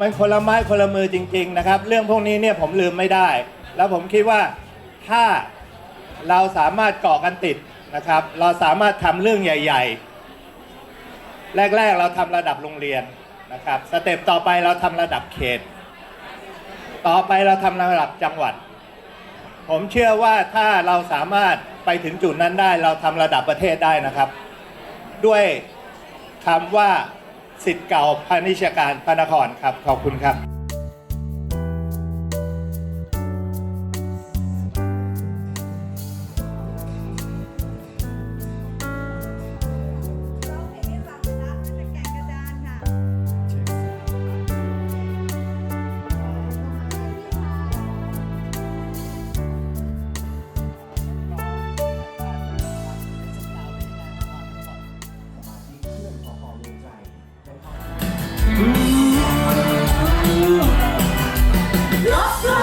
มันคนละไม้คนละมือจริง ๆ นะครับ เรื่องพวกนี้เนี่ยผมลืมไม่ได้ แล้วผมคิดว่าถ้าเราสามารถเกาะกันติดนะครับ เราสามารถทำเรื่องใหญ่ ๆ แรก ๆ เราทำระดับโรงเรียนนะครับ สเต็ปต่อไปเราทำระดับเขต ต่อไปเราทำระดับจังหวัด ผมเชื่อว่าถ้าเราสามารถไปถึงจุดนั้นได้ เราทำระดับประเทศได้นะครับ ด้วยคำว่า สิทธิ์เก่าพาณิชยการพระนครครับ ขอบคุณครับ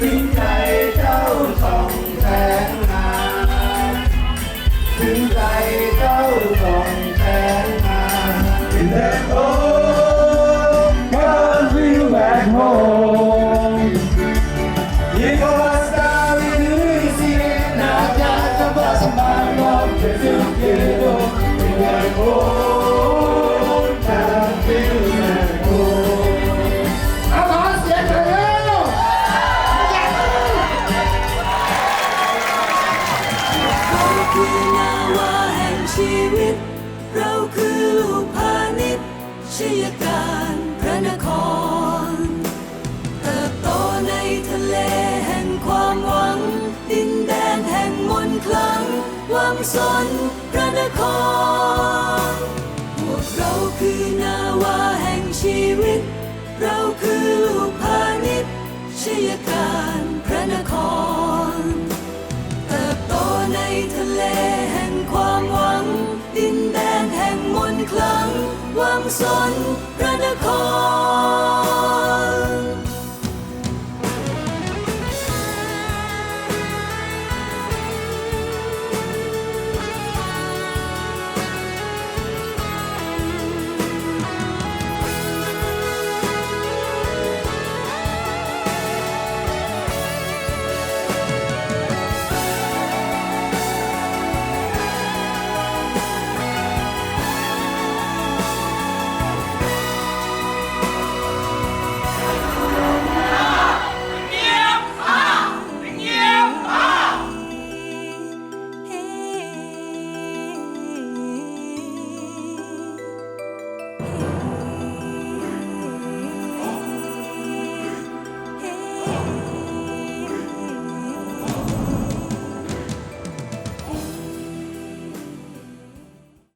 ถึงใจเจ้าส่องแสงงามถึงใจ ชย์ชยการพระนคร เติบโตในทะเลแห่งความหวัง ดินแดนแห่งมนต์คลัง วังสนพระนคร พวกเราคือนาวาแห่งชีวิต เราคือลูกพาณิชย์ชยการ son. Rise.